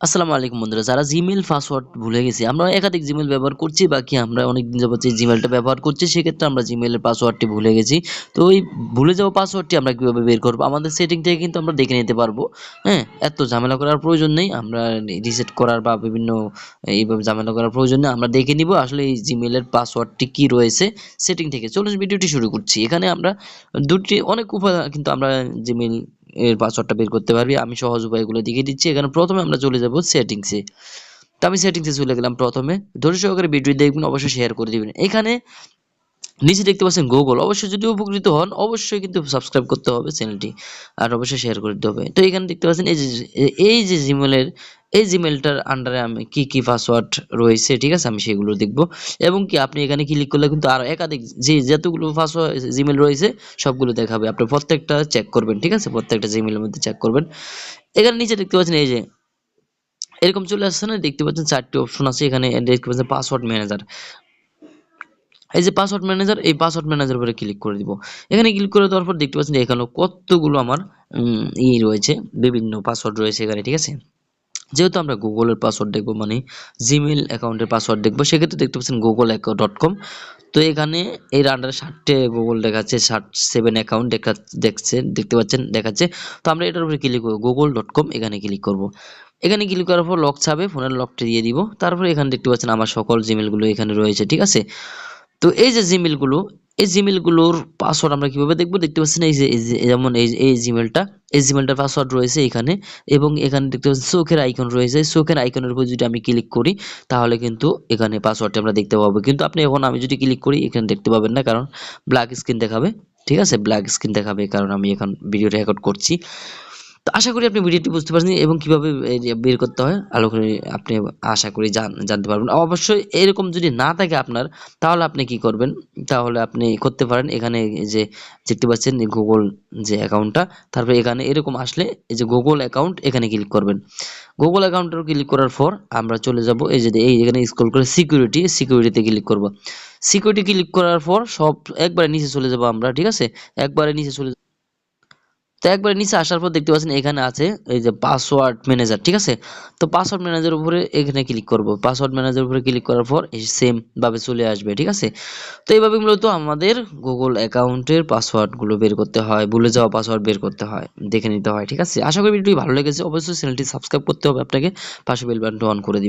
আসসালামু আলাইকুম বন্ধুরা, যারা জিমেল পাসওয়ার্ড ভুলে গেছি, আমরা একাধিক জিমেল ব্যবহার করছি, বাকি আমরা অনেক দিন যাবত যে জিমেলটা ব্যবহার করছি, সেক্ষেত্রে আমরা জিমেলের পাসওয়ার্ডটি ভুলে গেছি। তো ওই ভুলে যাওয়া পাসওয়ার্ডটি আমরা কীভাবে বের করব? আমাদের সেটিং থেকে কিন্তু আমরা দেখে নিতে পারব হ্যাঁ? এত ঝামেলা করার প্রয়োজন নেই, আমরা রিসেট করার বা বিভিন্ন এইভাবে ঝামেলা করার প্রয়োজন নেই, আমরা দেখে নিব আসলে এই জিমেলের পাসওয়ার্ডটি কি রয়েছে সেটিং থেকে। চলুন ভিডিওটি শুরু করছি। এখানে আমরা দুটি, অনেক উপায় কিন্তু আমরা জিমেল এর পাসওয়ার্ডটা বের করতে পারবি। আমি সহজ উপায়গুলো দেখিয়ে দিচ্ছি। এখানে প্রথমে আমরা চলে যাব সেটিংসে তো আমি সেটিংসে চলে গেলাম প্রথমে। ধৈর্য সহকারে ভিডিও দেখবেন, অবশ্যই শেয়ার করে দিবেন। এখানে নিচে দেখতে পাচ্ছেন গুগল অবশ্যই যদি উপকৃত হন, অবশ্যই কিন্তু সাবস্ক্রাইব করতে হবে চ্যানেলটি আর অবশ্যই শেয়ার করে দিতে হবে। তো এখানে দেখতে পাচ্ছেন, এই যে এই যে জিমেলের এই জিমেলটার আন্ডারে আমি কি কি পাসওয়ার্ড রয়েছে, ঠিক আছে? আমি সেগুলো দেখব। এবং কি আপনি এখানে ক্লিক করলে কিন্তু আরও একাধিক যে যতগুলো পাসওয়ার্ড জিমেল রয়েছে, সবগুলো দেখাবে। আপনি প্রত্যেকটা চেক করবেন, ঠিক আছে? প্রত্যেকটা জিমেলের মধ্যে চেক করবেন। এখানে নিচে দেখতে পাচ্ছেন এই যে, এরকম চলে আসছে না? দেখতে পাচ্ছেন চারটি অপশন আছে এখানে দেখতে পাচ্ছেন পাসওয়ার্ড ম্যানেজার এই যে পাসওয়ার্ড ম্যানেজার এই পাসওয়ার্ড ম্যানেজার উপরে ক্লিক করে দিব। এখানে ক্লিক করে দেওয়ার পর দেখতে পাচ্ছেন এখানে কতগুলো আমার ই রয়েছে, বিভিন্ন পাসওয়ার্ড রয়েছে এখানে, ঠিক আছে? যেহেতু আমরা গুগলের পাসওয়ার্ড দেখব মানে জিমেল অ্যাকাউন্টের পাসওয়ার্ড দেখব, সেক্ষেত্রে দেখতে পাচ্ছেন গুগল ডট কম তো এখানে এর আন্ডারে ষাটটে গুগল দেখাচ্ছে ষাট সেভেন অ্যাকাউন্ট দেখা, দেখছে, দেখতে পাচ্ছেন, দেখাচ্ছে। তো আমরা এটার উপরে ক্লিক করব গুগল ডট কম এখানে ক্লিক করব। এখানে ক্লিক করার পর লক ছাবে ফোনের লকটি দিয়ে দিব। তারপরে এখানে দেখতে পাচ্ছেন আমার সকল জিমেলগুলো এখানে রয়েছে, ঠিক আছে? তো এই যে জিমেলগুলো এই জিমেলগুলোর পাসওয়ার্ড আমরা কীভাবে দেখব? দেখতে পাচ্ছি না এই যে, যেমন এই এই জিমেলটা এই জিমেলটার পাসওয়ার্ড রয়েছে এখানে এবং এখানে দেখতে পাচ্ছি চোখের আইকন রয়েছে। চোখের আইকনের উপর যদি আমি ক্লিক করি, তাহলে কিন্তু এখানে পাসওয়ার্ডটা আমরা দেখতে পাবো। কিন্তু আপনি এখন আমি যদি ক্লিক করি, এখানে দেখতে পাবেন না কারণ ব্ল্যাক স্ক্রিন দেখাবে। ঠিক আছে? ব্ল্যাক স্ক্রিন দেখাবে কারণ আমি এখন ভিডিও রেকর্ড করছি। তো আশা করি আপনি ভিডিওটি বুঝতে পারছেন এবং কীভাবে বের করতে হয়, আলো করে আপনি আশা করি জানতে পারবেন। অবশ্যই এরকম যদি না থাকে আপনার, তাহলে আপনি কি করবেন? তাহলে আপনি করতে পারেন এখানে যে দেখতে পাচ্ছেন গুগল যে অ্যাকাউন্টটা তারপরে এখানে এরকম আসলে এই যে গুগল অ্যাকাউন্ট এখানে ক্লিক করবেন। গুগল অ্যাকাউন্টের ক্লিক করার পর আমরা চলে যাব, এই যে এই এখানে স্ক্রল করে সিকিউরিটি সিকিউরিটিতে ক্লিক করব। সিকিউরিটি ক্লিক করার পর সব একবারে নিচে চলে যাব আমরা, ঠিক আছে? একবারে নিচে চলে তো একবার নিচে আসার পর দেখতে পাচ্ছেন এখানে আছে এই যে পাসওয়ার্ড ম্যানেজার ঠিক আছে? তো পাসওয়ার্ড ম্যানেজার উপরে এখানে ক্লিক করব। পাসওয়ার্ড ম্যানেজার উপরে ক্লিক করার পর সেম ভাবে চলে আসবে, ঠিক আছে? তো এইভাবে মূলত আমাদের গুগল অ্যাকাউন্টের পাসওয়ার্ডগুলো বের করতে হয়, ভুলে যাওয়া পাসওয়ার্ড বের করতে হয়, দেখে নিতে হয়, ঠিক আছে? আশা করি ভিডিওটি ভালো লেগেছে। অবশ্যই চ্যানেলটি সাবস্ক্রাইব করতে হবে আপনাকে। পাশে বেল বাটনটি অন করে দিবেন।